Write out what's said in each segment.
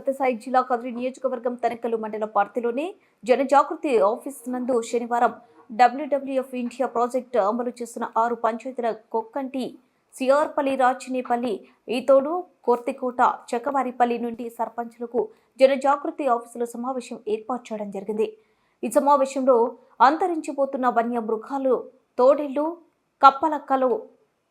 సత్యసాయి జిల్లా కదిరి నియోజకవర్గం తనకలు మండల పార్టీలోని జనజాగృతి ఆఫీస్ నందు శనివారం డబ్ల్యూడబ్ల్యూఎఫ్ ఇండియా ప్రాజెక్టు అమలు చేస్తున్న ఆరు పంచాయతీల కొక్కంటి సిఆర్పల్లి రాచినేపల్లి ఈతోడు కోర్తికోట చక్కవారిపల్లి నుండి సర్పంచులకు జనజాగృతి ఆఫీసులో సమావేశం ఏర్పాటు చేయడం జరిగింది. ఈ సమావేశంలో అంతరించిపోతున్న వన్య మృగాలు తోడేళ్ళు కప్పలక్కలు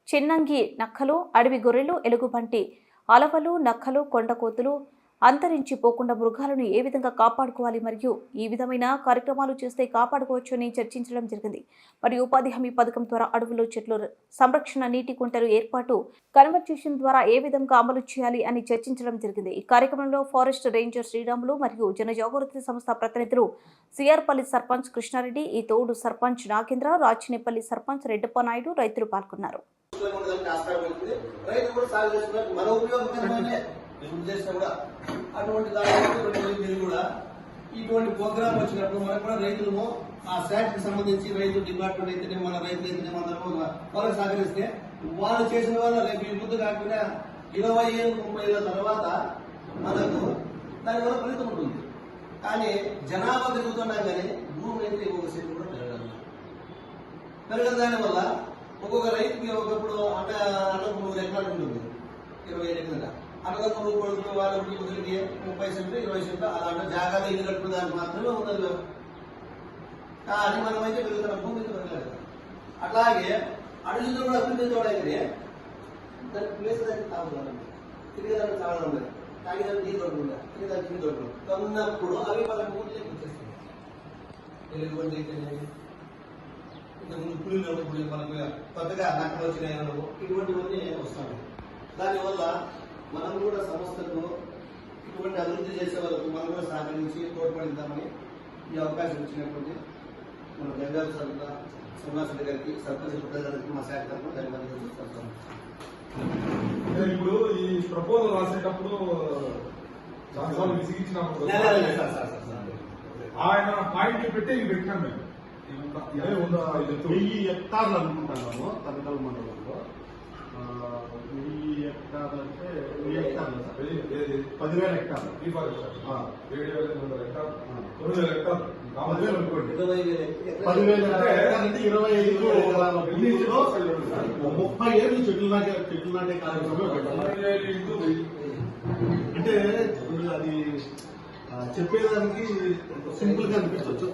చిన్నంగి నక్కలు అడవి గొర్రెలు ఎలుగుబంటి అలవలు నక్కలు కొండకోతులు అంతరించిపోకుండా మృగాలను ఏ విధంగా కాపాడుకోవాలి మరియు ఈ విధమైన కార్యక్రమాలు చేస్తే కాపాడుకోవచ్చు అని చర్చించడం జరిగింది. మరియు ఉపాధి హామీ పథకం ద్వారా అడవులు చెట్లు సంరక్షణ నీటి కుంటలు ఏర్పాటు కన్వర్జేషన్ ద్వారా ఏ విధంగా అమలు చేయాలి అని చర్చించడం జరిగింది. ఈ కార్యక్రమంలో ఫారెస్ట్ రేంజర్ శ్రీరాములు మరియు జనజాగృతి సంస్థ ప్రతినిధులు సిఆర్పల్లి సర్పంచ్ కృష్ణారెడ్డి ఈ తోడు సర్పంచ్ నాగేంద్ర రాచినేపల్లి సర్పంచ్ రెడ్డప్ప నాయుడు రైతులు పాల్గొన్నారు. ఉండడానికి కూడా ఎప్పుడు చేసినా కూడా అటువంటి దాని మీరు కూడా ఇటువంటి ప్రోగ్రామ్ వచ్చినప్పుడు మనకు కూడా రైతులను ఆ శాట్కి సంబంధించి రైతు డిపార్ట్మెంట్ అయితేనే మన రైతు అయితేనే అందరూ వాళ్ళకి సహకరిస్తే వాళ్ళు చేసిన వల్ల రేపు ఈ ముందు కాకుండా ఇరవై ఏళ్ళు ముప్పై ఏళ్ళ తర్వాత మనకు దానివల్ల ఫలితం ఉంటుంది. కానీ జనాభా పెరుగుతున్నా కానీ భూమి అయితే ఒక సెంటు కూడా పెరగదు. పెరగదు దాని వల్ల ఒక్కొక్క రైతుకి ఒకప్పుడు అన్న అన్నకు మూడు ఎకరాలు ఉంటుంది. ఇరవై ఐదు ఎకరాల. అన్నదమ్ము నువ్వు కొడుకులు వాళ్ళ ముగ్గురికి ముప్పై సెంట్లు ఇరవై సెంట్లు అలాంటి జాగాలు ఇల్లు కట్టుకునే దానికి మాత్రమే ఉన్నది కానీ మనమైతే పెరుగుతున్న భూమి వెళ్ళలేదు అట్లాగే అడుగులు కూడా అభివృద్ధి చూడైతే దానికి ప్లేస్ దానికి తాగుతుంది తిరిగేదానికి తాగడం లేదు తాగేదానికి నీళ్ళు దొరకకుండా తిరిగేదానికి నీళ్ళు దొరకడం కొన్నప్పుడు అవి వాళ్ళకి ఊరికి వచ్చేస్తుంది ఎలుగుబంటి ఇంతకుముందు పులిలు మనకు కొత్తగా నక్కలు వచ్చినాయి ఇటువంటివన్నీ వస్తాయి దానివల్ల మనం కూడా సంస్థకు ఇటువంటి అభివృద్ధి చేసే వరకు మనం కూడా సహకరించి తోడ్పడిద్దామని ఈ అవకాశం ఇచ్చినటువంటి మన గంగారు సార్ శ్రీనివాసరెడ్డి గారికి సర్పంచ్ గారికి మా శాఖ తరఫున ధన్యవాదాలు చెప్తాను ఇప్పుడు ఈ ప్రపోజల్ రాసేటప్పుడు చాలాసార్లు విసిగించినప్పుడు. ఆయన పాయింట్ పెట్టి ఇది పెట్టాం మేము. ఇది ఎత్తు. వెయ్యి హెక్టార్లు అనుకుంటున్నాము తనకల్ మండలంలో. వెయ్యి హెక్టార్లు అంటే వెయ్యి హెక్టార్లు సార్? పదివేల హెక్టార్లు ఈ. ఏడు వేల ఎనిమిది వందల హెక్టార్లు. ఆ. తొమ్మిది వేల హెక్టార్లు. కావాలి పదివేలు అనుకోండి ఇరవై. పదివేల అంటే ఐదు ముప్పై ఏళ్ళు చెట్లు నాటే చెట్లు నాటే కార్యక్రమం. అంటే అది చెప్పేదానికి సింపుల్గా అనిపించవచ్చు